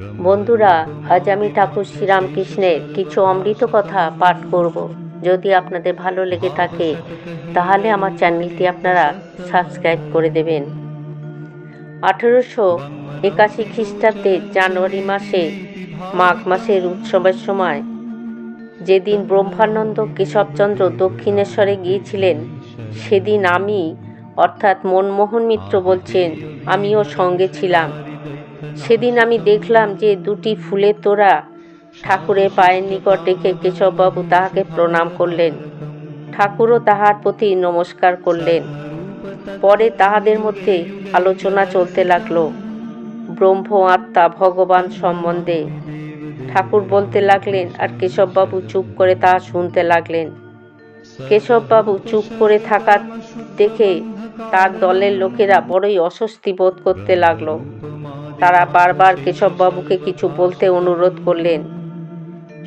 বন্ধুরা, আজ আমি ঠাকুর শ্রীরামকৃষ্ণের কিছু অমৃত কথা পাঠ করব। যদি আপনাদের ভালো লেগে থাকে, তাহলে আমার চ্যানেলটি আপনারা সাবস্ক্রাইব করে দেবেন। আঠেরোশো একাশি খ্রিস্টাব্দে জানুয়ারি মাসে, মাঘ মাসের উৎসবের সময়, যেদিন ব্রহ্মানন্দ কেশবচন্দ্র দক্ষিণেশ্বরে গিয়েছিলেন, সেদিন আমি, অর্থাৎ মনমোহন মিত্র বলছেন, আমিও সঙ্গে ছিলাম। সেদিন আমি দেখলাম যে দুটি ফুলের তোড়া ঠাকুরের পায়ের নিকট রেখে কেশববাবু তাহাকে প্রণাম করলেন। ঠাকুরও তাহার প্রতি নমস্কার করলেন। পরে তাহাদের মধ্যে আলোচনা চলতে লাগল। ব্রহ্ম আত্মা ভগবান সম্বন্ধে ঠাকুর বলতে লাগলেন আর কেশববাবু চুপ করে তাহা শুনতে লাগলেন। কেশববাবু চুপ করে থাকা দেখে তার দলের লোকেরা বড়ই অস্বস্তি বোধ করতে লাগল। তারা বারবার কেশববাবুকে কিছু বলতে অনুরোধ করলেন।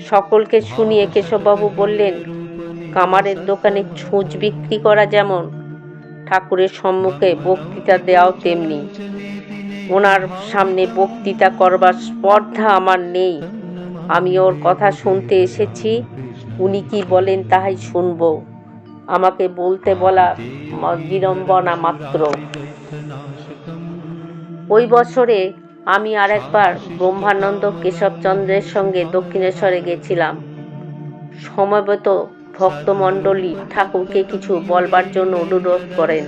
সকলকে শুনিয়ে কেশববাবু বললেন, কামারের দোকানে ছুঁচ বিক্রি করা যেমন, ঠাকুরের সম্মুখে বক্তৃতা দেওয়াও তেমনি। ওনার সামনে বক্তৃতা করবার স্পর্ধা আমার নেই। আমি ওর কথা শুনতে এসেছি, উনি কি বলেন তাহাই শুনব। আমাকে বলতে বলা বিড়ম্বনা মাত্র। ওই বছরে আমি আর একবার ব্রহ্মানন্দ কেশবচন্দ্রের সঙ্গে দক্ষিণেশ্বরে গেছিলাম। সমবেত ভক্তমণ্ডলী ঠাকুরকে কিছু বলবার জন্য অনুরোধ করেন।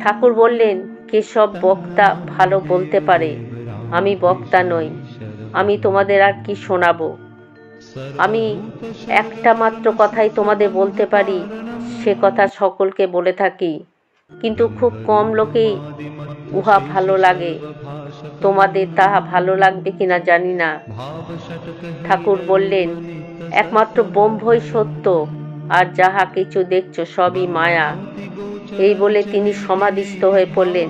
ঠাকুর বললেন, কেশব বক্তা ভালো বলতে পারে, আমি বক্তা নই, আমি তোমাদের আর কি শোনাবো? আমি একটা মাত্র কথাই তোমাদের বলতে পারি, সে কথা সকলকে বলে থাকি। কিন্তু খুব কম লোকেই উহা ভালো লাগে। তোমাদের তাহা ভালো লাগবে কিনা জানি না। ঠাকুর বললেন, একমাত্র ব্রহ্মই সত্য, আর যাহা কিছু দেখছ সবই মায়া। এই বলে তিনি সমাধিস্থ হয়ে পড়লেন।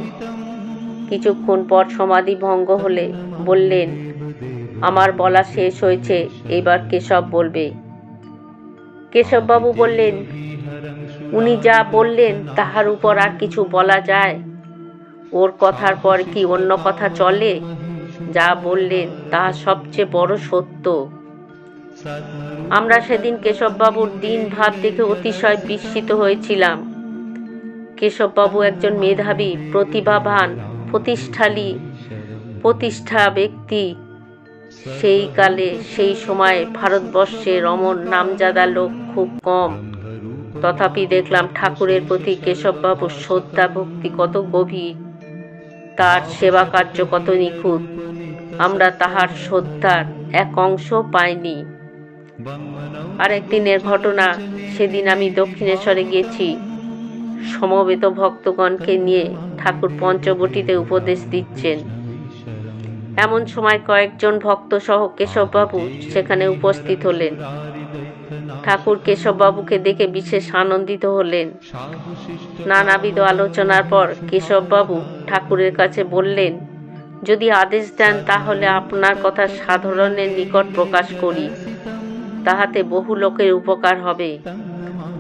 কিছুক্ষণ পর সমাধি ভঙ্গ হলে বললেন, আমার বলা শেষ হয়েছে, এবার কেশব বলবে। কেশববাবু বললেন, উনি যা বললেন, তাহার উপর আর কিছু বলা যায়। ওর কথার পর কি অন্য কথা চলে? যা বললেন তাহা সবচেয়ে বড় সত্য। আমরা সেদিন কেশববাবুর দিন ভাব দেখে অতিশয় বিস্মিত হয়েছিলাম। কেশববাবু একজন মেধাবী, প্রতিভাবান, প্রতিষ্ঠালী, প্রতিষ্ঠা ব্যক্তি সেই কালে, সেই সময়ে ভারতবর্ষে রমন নামজাদা লোক খুব কম। তথাপি দেখলাম ঠাকুরের প্রতি কেশববাবুর শ্রদ্ধা, ভক্তি কত গভীর। তার সেবা কার্য কত নিখুঁত। আমরা তাহার শ্রদ্ধার এক অংশ পাইনি। আর একদিনের ঘটনা, সেদিন আমি দক্ষিণেশ্বরে গেছি সমবেত ভক্তগণকে নিয়ে ঠাকুর পঞ্চবটিতে উপদেশ দিচ্ছেন। এমন সময় কয়েকজন ভক্ত সহ কেশববাবু সেখানে উপস্থিত হলেন। ঠাকুর কেশববাবুকে দেখে বিশেষ আনন্দিত হলেন। নানাবিধ আলোচনার পর কেশববাবু ঠাকুরের কাছে বললেন, যদি আদেশ দেন তাহলে আপনার কথা সাধারণের নিকট প্রকাশ করি। তাহাতে বহু লোকের উপকার হবে।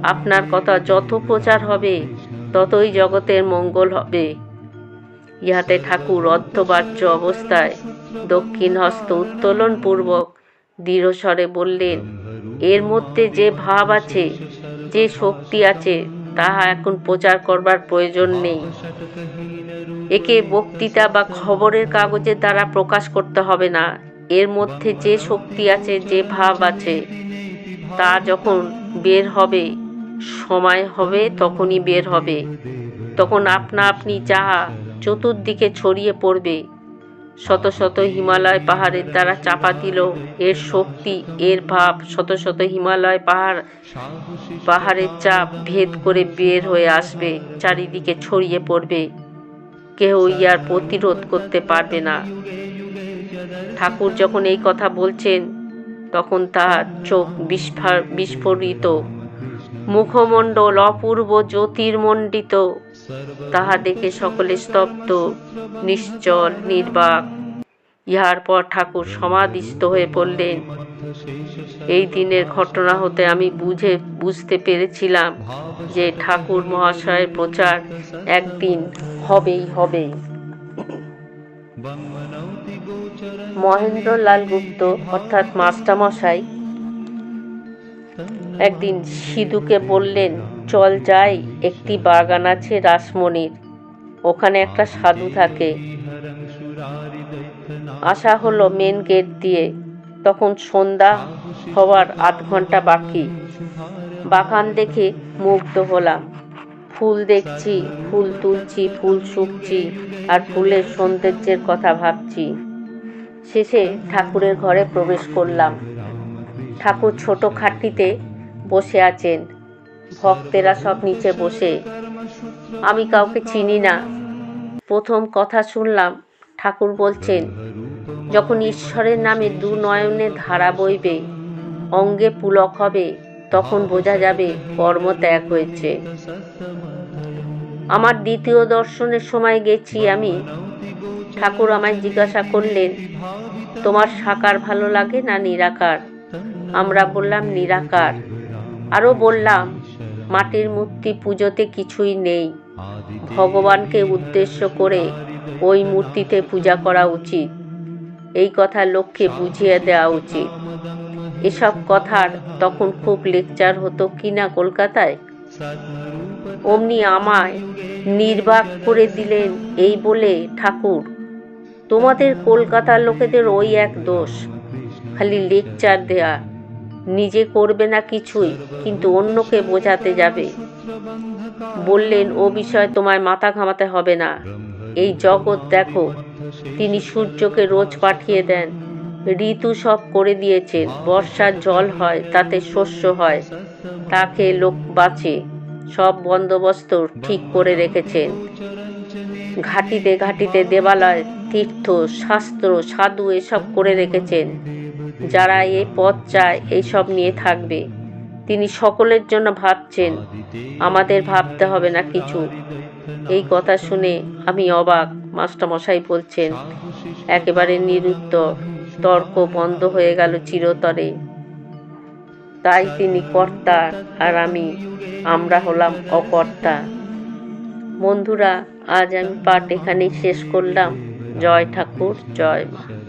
আপনার কথা যত প্রচার হবে, ততই জগতের মঙ্গল হবে। ইহাতে ঠাকুর অর্ধবাচ্য অবস্থায় দক্ষিণ হস্ত উত্তোলন পূর্বক দৃঢ়স্বরে বললেন, এর মধ্যে যে ভাব আছে, যে শক্তি আছে, তাহা এখন প্রচার করবার প্রয়োজন নেই। একে বক্তৃতা বা খবরের কাগজের দ্বারা প্রকাশ করতে হবে না। এর মধ্যে যে শক্তি আছে, যে ভাব আছে, তা যখন বের হবে, সময় হবে তখনই বের হবে। তখন আপনা আপনি যাহা চতুর্দিকে ছড়িয়ে পড়বে। শত শত হিমালয় পাহাড়ের দ্বারা চাপা দিল এর শক্তি, এর ভাব। শত শত হিমালয় পাহাড়, পাহাড়ের চাপ ভেদ করে বের হয়ে আসবে, চারিদিকে ছড়িয়ে পড়বে। কেউ ইয়ার প্রতিরোধ করতে পারবে না। ঠাকুর যখন এই কথা বলছেন, তখন তার চোখ বিস্ফা- বিস্ফোরিত। মুখমণ্ডল অপূর্ব জ্যোতির্মণ্ডিত। তাহা দেখে সকলে স্তব্ধ, নিশ্চল, নির্বাক। ইহার পর ঠাকুর সমাধিস্থ হয়ে পড়লেন। এই দিনের ঘটনা হতে আমি বুঝে, বুঝতে পেরেছিলাম যে ঠাকুর মহাশয়ের প্রচার একদিন হবেই হবে। মহেন্দ্রলাল গুপ্ত, অর্থাৎ মাস্টারমশাই, একদিন সিধুকে বললেন চল যাই, একটি বাগান আছে রাসমণির। ওখানে একটা সাধু থাকে। আসা হলো মেন গেট দিয়ে। তখন সন্ধ্যা হওয়ার আধ ঘণ্টা বাকি। বাগান দেখে মুগ্ধ হলাম। ফুল দেখছি, ফুল তুলছি, ফুল শুকছি, আর ফুলের সৌন্দর্যের কথা ভাবছি। শেষে ঠাকুরের ঘরে প্রবেশ করলাম। ঠাকুর ছোট খাটটিতে বসে আছেন। ভক্তেরা সব নিচে বসে। আমি কাউকে চিনি না। প্রথম কথা শুনলাম, ঠাকুর বলছেন, যখন ঈশ্বরের নামে দু নয়নে ধারা বইবে, অঙ্গে পুলক হবে, তখন বোঝা যাবে কর্ম ত্যাগ হয়েছে। আমার দ্বিতীয় দর্শনের সময় গেছি আমি। ঠাকুর আমায় জিজ্ঞাসা করলেন, তোমার সাকার ভালো লাগে না নিরাকার? আমরা বললাম, নিরাকার। আরও বললাম মাটির মূর্তি পুজোতে কিছুই নেই। ভগবানকে উদ্দেশ্য করে ওই মূর্তিতে পূজা করা উচিত। এই কথা লোককে বুঝিয়ে দেওয়া উচিত। এসব কথার তখন খুব লেকচার হতো কি না কলকাতায়? অমনি আমায় নির্বাক করে দিলেন এই বলে ঠাকুর তোমাদের কলকাতার লোকেদের ওই এক দোষ খালি লেকচার দেয়া। নিজে করবে না কিছুই, কিন্তু অন্যকে বোঝাতে যাবে। বললেন, ও বিষয়ে তোমায় মাথা ঘামাতে হবে না। এই জগৎ দেখো, তিনি সূর্যকে রোজ পাঠিয়ে দেন। ঋতু সব করে দিয়েছেন, বর্ষার জল হয়, তাতে শস্য হয়, তাকে লোক বাঁচে, সব বন্দোবস্ত ঠিক করে রেখেছেন। ঘাটিতে ঘাটিতে দেবালয়, তীর্থ, শাস্ত্র, সাধু এসব করে রেখেছেন। যারা এই পথ চায়, এইসব নিয়ে থাকবে। তিনি সকলের জন্য ভাবছেন, আমাদের ভাবতে হবে না কিছু। এই কথা শুনে আমি অবাক, মাস্টারমশাই বলছেন, একেবারে নিরুত্তর তর্ক বন্ধ হয়ে গেল চিরতরে। তাই তিনি কর্তা আর আমি, আমরা হলাম অকর্তা। বন্ধুরা, আজ আমি পাঠ এখানেই শেষ করলাম। জয় ঠাকুর, জয় মা।